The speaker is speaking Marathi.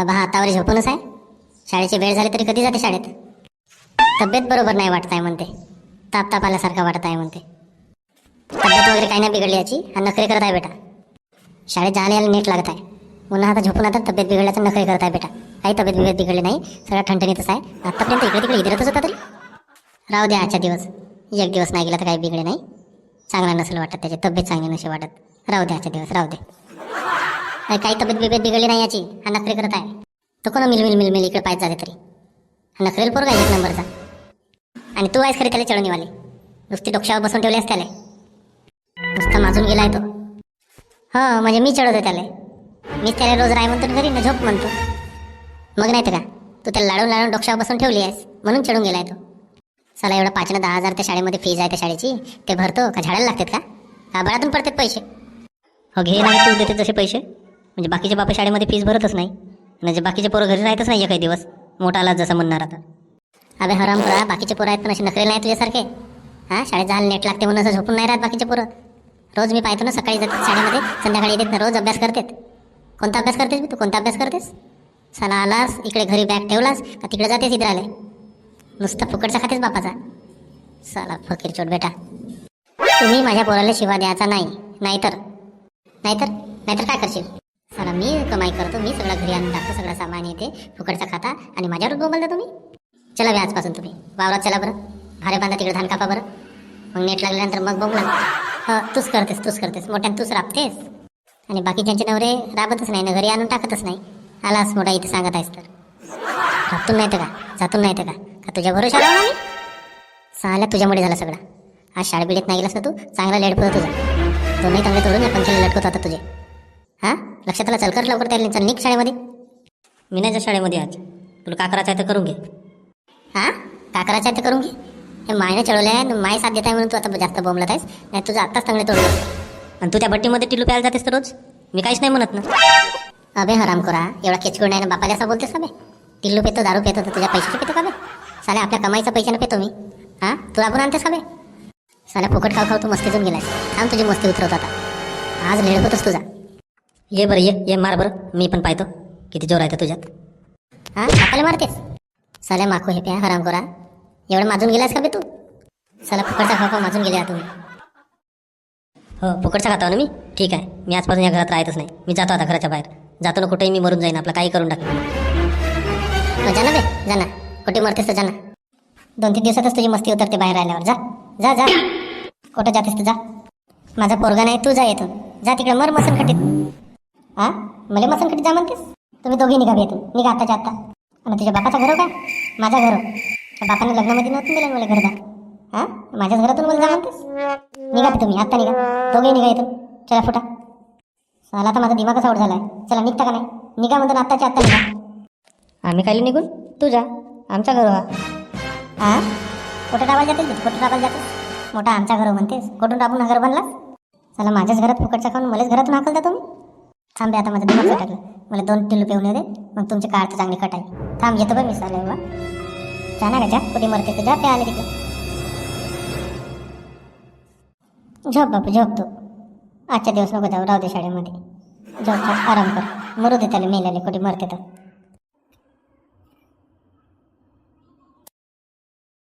अबा हातावर झोपूनच आहे. शाळेची वेळ झाली तरी कधी जाते शाळेत? तब्येत बरोबर नाही वाटत आहे म्हणते. ताप ताप आल्यासारखा वाटत आहे म्हणते. तब्येत वगैरे काही नाही बिघडली याची हा नखरे करत आहे बेटा. शाळेत जायला यायला नीट लागत आहे. पुन्हा आता झोपून आता तब्येत बिघडल्याचं नखरे करत आहे बेटा. काही तब्येत बिघड बिघडली नाही सगळं ठणठणीतच आहे. आत्तापर्यंत इकडे तिकडे इधरतच होता तरी. राहू द्या आजच्या दिवस. एक दिवस नाही गेला तर काही बिघडे नाही. चांगला नसेल वाटत त्याची तब्येत चांगली नसेल वाटत. राहू द्या आजच्या दिवस राहू दे. काही तब्येत बिब्येत बिघडली नाही याची. हा नखरे करत आहे. तो कोण मिल मिल मिल मिल इकडे पाहिजे तरी? हा नखरेल पोरगा आहे एक नंबरचा. आणि तू आहेस खरे त्याला चढवणीवाली नुसती डोक्यावर बसून ठेवली आहेस त्याला. नुसता माजून गेलाय तो. हो म्हणजे मी चढवतो त्याला. मीच त्याला रोज राय म्हणतो घरी ना झोप म्हणतो. मग नाही तर का? तू त्याला लाडून लाडून डोक्यावर बसून ठेवली आहेस. म्हणून चढून गेलाय तो. चला एवढा पाच ना दहा हजार त्या शाळेमध्ये फीज आहे त्या शाळेची. ते भरतो का? झाडायला लागतात का? आबाळातून पडतात पैसे? हो घे नाही तू देते तसे पैसे. म्हणजे बाकीचे बापा शाळेमध्ये फीस भरतच नाही. म्हणजे बाकीचे पोरं घरी राहतच नाही काही दिवस. मोठा आला जसं म्हणणार आता. अबे हराम करा बाकीचे पोरं आहेत पण असे नखरे नाही तुझ्यासारखे. हां शाळेत जायला नेट लागते म्हणून असं झोपून नाही राहत बाकीचे पोरं. रोज मी पाहतो ना सकाळी जातात शाळेमध्ये संध्याकाळी येतात ना रोज अभ्यास करतात. कोणता अभ्यास करतेस मी तू? कोणता अभ्यास करतेस? साला आलास इकडे घरी बॅग ठेवलास का तिकडे जातेस इथे आले नुसता फुकटचा खातेस बापाचा. साला फकीर चोट बेटा. तुम्ही माझ्या पोराला शिवा द्यायचा नाही. नाहीतर. नाहीतर? नाहीतर काय करशील? साला मी कमाई करतो मी सगळं घरी आणून टाकतो सगळं सामान येते फुकटचा खाता आणि माझ्यावर बोलता तुम्ही? चला बे आजपासून तुम्ही. वावरात चला बरं. भारे बांधा तिकडे धान कापा बरं. मग नेट लागल्यानंतर मग बोंबला हो तूच करतेस तूच करतेस. मोठ्यानं तूच राबतेस. आणि बाकीच्यांचे नवरे राबतच नाही ना घरी आणून टाकतच नाही. आलास मोठा इथे सांगत आहेस तर. राबतून नाही तर का? जातून नाही तर का? का तुझ्या भरोशा लावून आम्ही साला तुझ्यामुळे झाला सगळा. आज शाळेबिडीत नाही गेलास ना तू? चांगला लेट पडतो तुझा. दोन्ही चांगले तोडून या पंचाला लटकत होता तुझे. हां? लक्षात आला? चल कर लवकर त्याला चल निघ शाळेमध्ये. मी नाही जा शाळेमध्ये आज. तुला का करायचं आहे तर करून घे. हां? का करायचं आहे तर करून घे. हे मायने चढवले आहे माय साथ देत आहे म्हणून तू आता जास्त बोंबलत आहेस. नाही तुझं आत्ताच चांगले तोडलं. आणि तू त्या भट्टीमध्ये टिलू प्यायला जातेस तर रोज? मी काहीच नाही म्हणत ना. अबे हराम करा एवढा केचकुळ नाही ना बापाला असं बोलतेस का बे टिल्लू पेतो दारू पेतो तर तुझ्या पैशाचे पेतो का बे? साले आपल्या कमाईचा पैशाने पेतो मी. हां? तू आपण आणतेस का बे? साल्या फुकट खाऊ खाऊ तू मस्तीतून गेलास थांब तुझी मस्ती उतरवत आता. आज लेड तुझा. ये बरं ये ये मार बरं. मी पण पाहतो. किती जोर आहे तुझ्यात. हां आपल्याला मारतेस? साल्या माखो हे प्या हराम करा एवढं माजून गेलास का बे तू? साला फुकटचा खाऊ माजून गेले तुम्ही हो फुकटचा खाता ना मी? ठीक आहे. मी आजपासून या घरात राहतच नाही. मी जातो आता घराच्या बाहेर. जातो ना कुठेही मी मरून जाईन. आपलं काही करून टाकेन. जाना जा ना बे. जा ना. कुठे मरतेस तर जा ना. दोन तीन दिवसातच तुझी मस्ती उतरते बाहेर आल्यावर. जा. जा जा. कुठं जातेस तर जा. माझा पोरगा नाही तू जा येतो जा तिकडे. मर मसनखटीत हा? मला मसनखटीत जा म्हणतेस? तुम्ही दोघी निघा येतो निघा आताच्या आत्ता. आणि तुझ्या बापाचं घर हो का? माझा घर हो. बापाने लग्नामध्ये नव्हतं दिलं मला घरदार. हा? माझ्याच घरातून मला जा म्हणतेस? निघा तुम्ही. आत्ता निघा. दोघे निघा येतो चला फुटा. साला तर माझा दिमागच आउट झालाय? चला निघता का नाही? निघा म्हणतो आत्ताच्या आत्ता निघा. आम्ही खाली निघून? तू जा. आमचा घर हा? हा कुठं डाबायला जातेस कुठं डाबायला जातेस? मोठा आमच्या घर म्हणतेस. कुठून डाबून हा घर बनला चला माझ्याच घरात फुकटचा खाऊन मलाच घरातून हाकलता तुम्ही? थांबे आता माझं दिमाग टाकलं मला दोन टिलू पेऊन दे. मग तुमची काळ तर चांगली कट आहे थांब येतो बघ मी चालेल बाबा जा ना का जा. कुठे मरते तर जा ते आले तिकडे. झोप बापू झोप तू. आजच्या दिवस नको जाऊ राहू दे शाळेमध्ये. झोप आराम कर. मरू दे त्याला मेल्याले कुठे मरते तर.